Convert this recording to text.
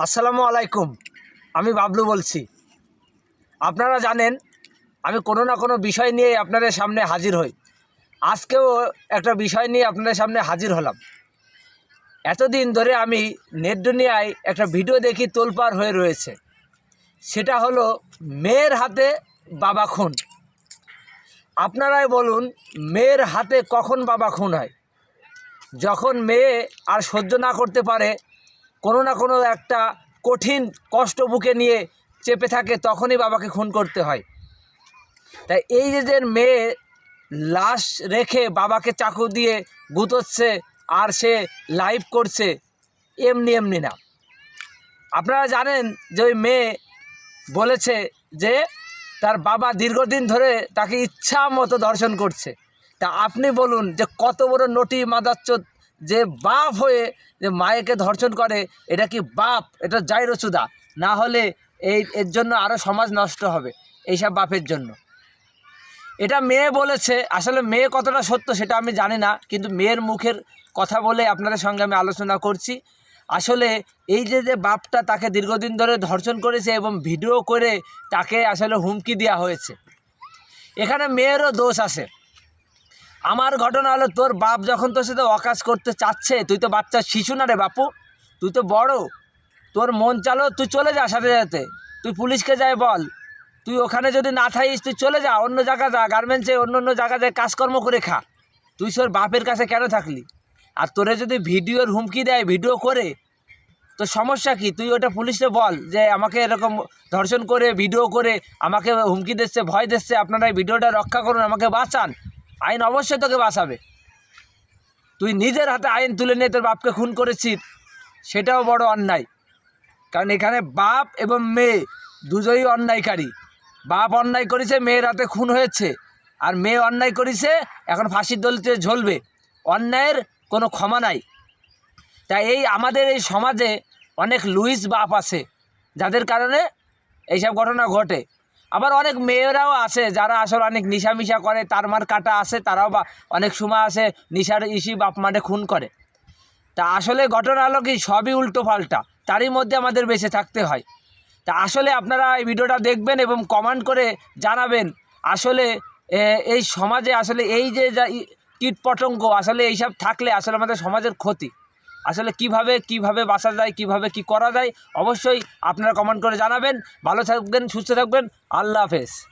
আসসালামু আলাইকুম। আমি বাবলু বলছি। আপনারা জানেন, আমি কোনো না কোনো বিষয় নিয়ে আপনাদের সামনে হাজির হই। আজকেও একটা বিষয় নিয়ে আপনাদের সামনে হাজির হলাম। এতদিন ধরে আমি নেট দুনিয়ায় একটা ভিডিও দেখি তোলপাড় হয়ে রয়েছে। সেটা হলো মেয়ের হাতে বাবা খুন। আপনারাই বলুন, মেয়ের হাতে কখন বাবা খুন হয়? যখন মেয়ে আর সহ্য না করতে পারে কোনো না কোনো একটা কঠিন কষ্ট বুকে নিয়ে চেপে থাকে, তখনই বাবাকে খুন করতে হয়। তাই এই যে যে মেয়ে লাশ রেখে বাবাকে চাকু দিয়ে গুঁতোচ্ছে আর সে লাইভ করছে, এমনি এমনি না। আপনারা জানেন যে ওই মেয়ে বলেছে যে তার বাবা দীর্ঘদিন ধরে তাকে ইচ্ছা মতো দর্শন করছে। তা আপনি বলুন যে কত বড় নটি মাদাচ্চোদ যে বাপ হয়ে যে মায়েকে ধর্ষণ করে, এটা কি বাপ? এটা যাই রচুদা না হলে এই, এর জন্য আরও সমাজ নষ্ট হবে এইসব বাপের জন্য। এটা মেয়ে বলেছে, আসলে মেয়ে কতটা সত্য সেটা আমি জানি না, কিন্তু মেয়ের মুখের কথা বলে আপনাদের সঙ্গে আমি আলোচনা করছি। আসলে এই যে যে বাপটা তাকে দীর্ঘদিন ধরে ধর্ষণ করেছে এবং ভিডিও করে তাকে আসলে হুমকি দেওয়া হয়েছে। এখানে মেয়েরও দোষ আছে। আমার ঘটনা হলো, তোর বাপ যখন তোর সাথে অকাজ করতে চাচ্ছে, তুই তো বাচ্চা শিশু না রে বাপু, তুই তো বড়। তোর মন চালো, তুই চলে যা সাথে সাথে। তুই পুলিশকে যাই বল। তুই ওখানে যদি না থাকিস, তুই চলে যা, অন্য জায়গা যা গার্মেন্টসে অন্য অন্য জায়গা যায় কাজকর্ম করে খা। তুই তোর বাপের কাছে কেন থাকলি? আর তোরে যদি ভিডিওর হুমকি দেয়, ভিডিও করে, তো সমস্যা কি? তুই ওটা পুলিশে বল যে, আমাকে এরকম ধর্ষণ করে, ভিডিও করে, আমাকে হুমকি দিচ্ছে, ভয় দিচ্ছে, আপনারা এই ভিডিওটা রক্ষা করুন, আমাকে বাঁচান। আইন অবশ্যই তোকে বাঁচাবে। তুই নিজের হাতে আইন তুলে নিয়ে তোর বাপকে খুন করেছিস, সেটাও বড় অন্যায়। কারণ এখানে বাপ এবং মেয়ে দুজনই অন্যায়কারী। বাপ অন্যায় করেছে, মেয়ের হাতে খুন হয়েছে। আর মেয়ে অন্যায় করেছে, এখন ফাঁসির দলিতে ঝলবে। অন্যায়ের কোনো ক্ষমা নাই। তাই এই আমাদের এই সমাজে অনেক লুইস বাপ আছে, যাদের কারণে এইসব ঘটনা ঘটে। আবার অনেক মেয়েরাও আছে যারা আসলে অনেক নিশা মিশা করে, তার মার কাটা আছে তারাও বা অনেক সময় আছে নিশার ইসি বাপ মানে খুন করে। তা আসলে ঘটনা হলো কি, সবই উল্টো পাল্টা, তারই মধ্যে আমাদের বেঁচে থাকতে হয়। তা আসলে আপনারা এই ভিডিওটা দেখবেন এবং কমেন্ট করে জানাবেন, আসলে এই সমাজে আসলে এই যে যা কীটপতঙ্গ, আসলে এইসব থাকলে আসলে আমাদের সমাজের ক্ষতি। আসলে কীভাবে কীভাবে বাসা যায়, কীভাবে কি করা যায়, অবশ্যই আপনারা কমেন্ট করে জানাবেন। ভালো থাকবেন, সুস্থ থাকবেন। আল্লাহ হাফেজ।